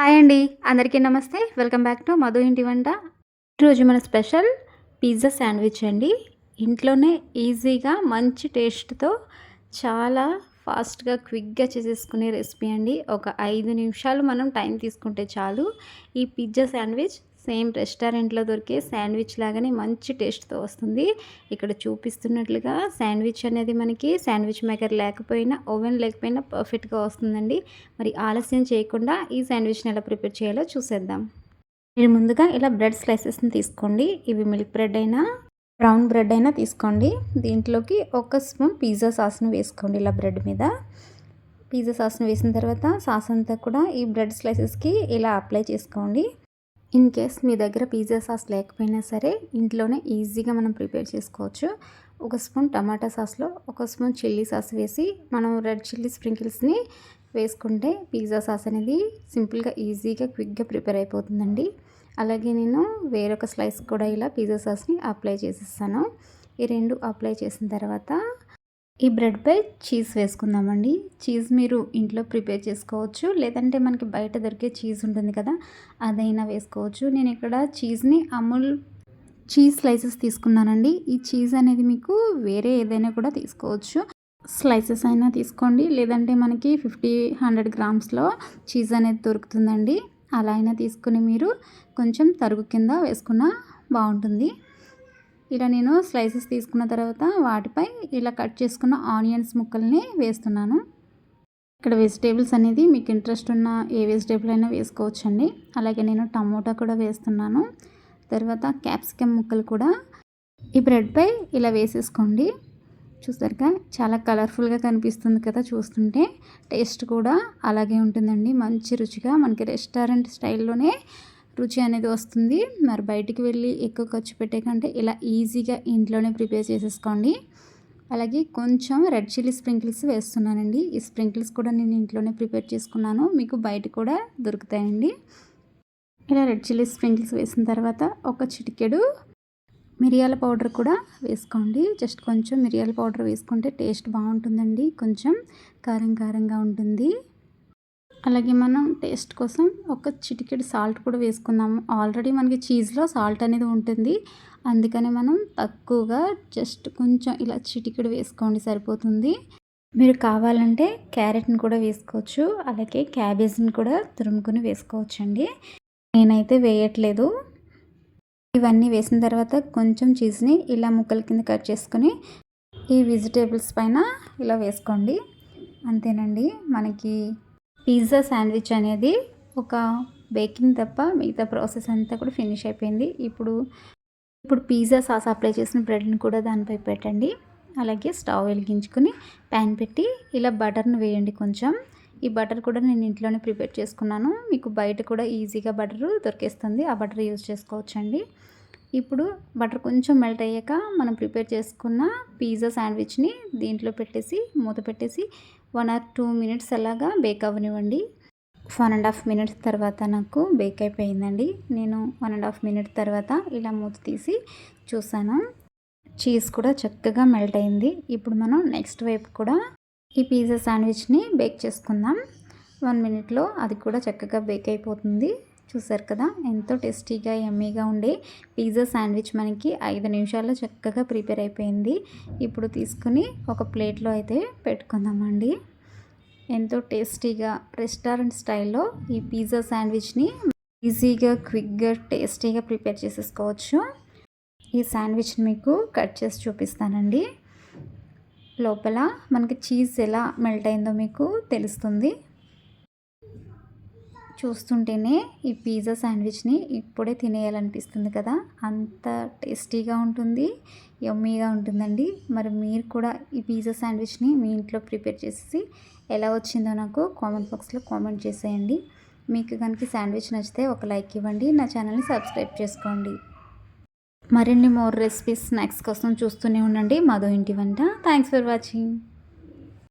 Hi అండి అందరికీ నమస్తే. వెల్కమ్ బ్యాక్ టు మధు ఇంటి వంట. ఈరోజు మన స్పెషల్ పిజ్జా శాండ్విచ్ అండి. ఇంట్లోనే ఈజీగా మంచి టేస్ట్తో చాలా ఫాస్ట్గా క్విక్గా చేసేసుకునే రెసిపీ అండి. ఒక ఐదు నిమిషాలు మనం టైం తీసుకుంటే చాలు ఈ పిజ్జా శాండ్విచ్. సేమ్ రెస్టారెంట్లో దొరికే శాండ్విచ్ లాగానే మంచి టేస్ట్తో వస్తుంది. ఇక్కడ చూపిస్తున్నట్లుగా శాండ్విచ్ అనేది మనకి శాండ్విచ్ మేకర్ లేకపోయినా ఓవెన్ లేకపోయినా పర్ఫెక్ట్గా వస్తుందండి. మరి ఆలస్యం చేయకుండా ఈ శాండ్విచ్ని ఎలా ప్రిపేర్ చేయాలో చూసేద్దాం. మీరు ముందుగా ఇలా బ్రెడ్ స్లైసెస్ని తీసుకోండి. ఇవి మిల్క్ బ్రెడ్ అయినా బ్రౌన్ బ్రెడ్ అయినా తీసుకోండి. దీంట్లోకి ఒక స్పూన్ పిజ్జా సాస్ను వేసుకోండి ఇలా బ్రెడ్ మీద. పిజ్జా సాస్ను వేసిన తర్వాత సాస్ అంతా కూడా ఈ బ్రెడ్ స్లైసెస్కి ఇలా అప్లై చేసుకోండి. ఇన్ కేస్ మీ దగ్గర పిజ్జా సాస్ లేకపోయినా సరే ఇంట్లోనే ఈజీగా మనం ప్రిపేర్ చేసుకోవచ్చు. ఒక స్పూన్ టమాటా సాస్లో ఒక స్పూన్ చిల్లీ సాస్ వేసి మనం రెడ్ చిల్లీ స్ప్రింకిల్స్ని వేసుకుంటే పిజ్జా సాస్ అనేది సింపుల్గా ఈజీగా క్విక్గా ప్రిపేర్ అయిపోతుందండి. అలాగే నేను వేరొక స్లైస్ కూడా ఇలా పిజ్జా సాస్ని అప్లై చేసేస్తాను ఈ రెండు అప్లై చేసిన తర్వాత ఈ బ్రెడ్పై చీజ్ వేసుకుందామండి. చీజ్ మీరు ఇంట్లో ప్రిపేర్ చేసుకోవచ్చు. లేదంటే మనకి బయట దొరికే చీజ్ ఉంటుంది కదా అదైనా వేసుకోవచ్చు. నేను ఇక్కడ చీజ్ని అమూల్ చీజ్ స్లైసెస్ తీసుకున్నానండి. ఈ చీజ్ అనేది మీకు వేరే ఏదైనా కూడా తీసుకోవచ్చు. స్లైసెస్ అయినా తీసుకోండి. లేదంటే మనకి ఫిఫ్టీ హండ్రెడ్ గ్రామ్స్లో చీజ్ అనేది దొరుకుతుందండి. అలా అయినా తీసుకుని మీరు కొంచెం తరుగు కింద వేసుకున్న బాగుంటుంది. ఇలా నేను స్లైసెస్ తీసుకున్న తర్వాత వాటిపై ఇలా కట్ చేసుకున్న ఆనియన్స్ ముక్కల్ని వేస్తున్నాను. ఇక్కడ వెజిటేబుల్స్ అనేది మీకు ఇంట్రెస్ట్ ఉన్న ఏ వెజిటేబుల్ అయినా వేసుకోవచ్చండి. అలాగే నేను టమోటా కూడా వేస్తున్నాను. తర్వాత క్యాప్సికమ్ ముక్కలు కూడా ఈ బ్రెడ్పై ఇలా వేసేసుకోండి. చూసారుగా? చాలా కలర్ఫుల్గా కనిపిస్తుంది కదా చూస్తుంటే. టేస్ట్ కూడా అలాగే ఉంటుందండి. మంచి రుచిగా మనకి రెస్టారెంట్ స్టైల్లోనే రుచి అనేది వస్తుంది. మరి బయటికి వెళ్ళి ఎక్కువ ఖర్చు పెట్టే కంటే ఇలా ఈజీగా ఇంట్లోనే ప్రిపేర్ చేసేసుకోండి. అలాగే కొంచెం రెడ్ చిల్లీ స్ప్రింకిల్స్ వేస్తున్నానండి. ఈ స్ప్రింకిల్స్ కూడా నేను ఇంట్లోనే ప్రిపేర్ చేసుకున్నాను. మీకు బయట కూడా దొరుకుతాయండి. ఇలా రెడ్ చిల్లీ స్ప్రింకిల్స్ వేసిన తర్వాత ఒక చిటికెడు మిరియాల పౌడర్ కూడా వేసుకోండి. జస్ట్ కొంచెం మిరియాల పౌడర్ వేసుకుంటే టేస్ట్ బాగుంటుందండి. కొంచెం కారం కారంగా ఉంటుంది. అలాగే మనం టేస్ట్ కోసం ఒక చిటికెడు సాల్ట్ కూడా వేసుకుందాము. ఆల్రెడీ మనకి చీజ్లో సాల్ట్ అనేది ఉంటుంది. అందుకని మనం తక్కువగా జస్ట్ కొంచెం ఇలా చిటికెడు వేసుకోండి సరిపోతుంది. మీరు కావాలంటే క్యారెట్ని కూడా వేసుకోవచ్చు. అలాగే క్యాబేజ్ని కూడా తురుముకుని వేసుకోవచ్చు అండి నేనైతే వేయట్లేదు. ఇవన్నీ వేసిన తర్వాత కొంచెం చీజ్ని ఇలా ముక్కల కింద కట్ చేసుకొని ఈ వెజిటేబుల్స్ పైన ఇలా వేసుకోండి. అంతేనండి మనకి పిజ్జా శాండ్విచ్ అనేది ఒక బేకింగ్ తప్ప మిగతా ప్రాసెస్ అంతా కూడా ఫినిష్ అయిపోయింది. ఇప్పుడు ఇప్పుడు పిజ్జా సాస్ అప్లై చేసిన బ్రెడ్ని కూడా దానిపై పెట్టండి. అలాగే స్టవ్ వెలిగించుకుని ప్యాన్ పెట్టి ఇలా బటర్ను వేయండి కొంచెం. ఈ బటర్ కూడా నేను ఇంట్లోనే ప్రిపేర్ చేసుకున్నాను. మీకు బయట కూడా ఈజీగా బటర్ దొరికేస్తుంది. ఆ బటర్ యూజ్ చేసుకోవచ్చండి. ఇప్పుడు బటర్ కొంచెం మెల్ట్ అయ్యాక మనం ప్రిపేర్ చేసుకున్న పిజ్జా శాండ్విచ్ని దీంట్లో పెట్టేసి మూత పెట్టేసి వన్ ఆర్ టూ మినిట్స్ అలాగా బేక్ అవ్వనివ్వండి. వన్ అండ్ హాఫ్ మినిట్స్ తర్వాత నాకు బేక్ అయిపోయిందండి. నేను వన్ అండ్ హాఫ్ మినిట్ తర్వాత ఇలా మూత తీసి చూసాను. చీజ్ కూడా చక్కగా మెల్ట్ అయింది. ఇప్పుడు మనం నెక్స్ట్ వైపు కూడా ఈ పిజ్జా శాండ్విచ్ని బేక్ చేసుకుందాం. వన్ మినిట్లో అది కూడా చక్కగా బేక్ అయిపోతుంది. చూసారు కదా? ఎంతో టేస్టీగా ఎమ్మీగా ఉండే పిజ్జా శాండ్విచ్ మనకి ఐదు నిమిషాల్లో చక్కగా ప్రిపేర్ అయిపోయింది. ఇప్పుడు తీసుకుని ఒక ప్లేట్లో అయితే పెట్టుకుందామండి. ఎంతో టేస్టీగా రెస్టారెంట్ స్టైల్లో ఈ పిజ్జా శాండ్విచ్ని ఈజీగా క్విక్గా టేస్టీగా ప్రిపేర్ చేసేసుకోవచ్చు. ఈ శాండ్విచ్ని మీకు కట్ చేసి చూపిస్తానండి. లోపల మనకి చీజ్ ఎలా మెల్ట్ అయిందో మీకు తెలుస్తుంది. చూస్తుంటేనే ఈ పిజ్జా శాండ్విచ్ని ఇప్పుడే తినేయాలనిపిస్తుంది కదా. అంత టేస్టీగా ఉంటుంది యమ్మీగా ఉంటుందండి. మరి మీరు కూడా ఈ పిజ్జా శాండ్విచ్ని మీ ఇంట్లో ప్రిపేర్ చేసి ఎలా వచ్చిందో నాకు కామెంట్ బాక్స్లో కామెంట్ చేసేయండి. మీకు కనుక శాండ్విచ్ నచ్చితే ఒక లైక్ ఇవ్వండి నా ఛానల్ని సబ్స్క్రైబ్ చేసుకోండి. మరిన్ని మోర్ రెసిపీస్ స్నాక్స్ కోసం చూస్తూనే ఉండండి. మధు ఇంటి వంట. Thanks for watching.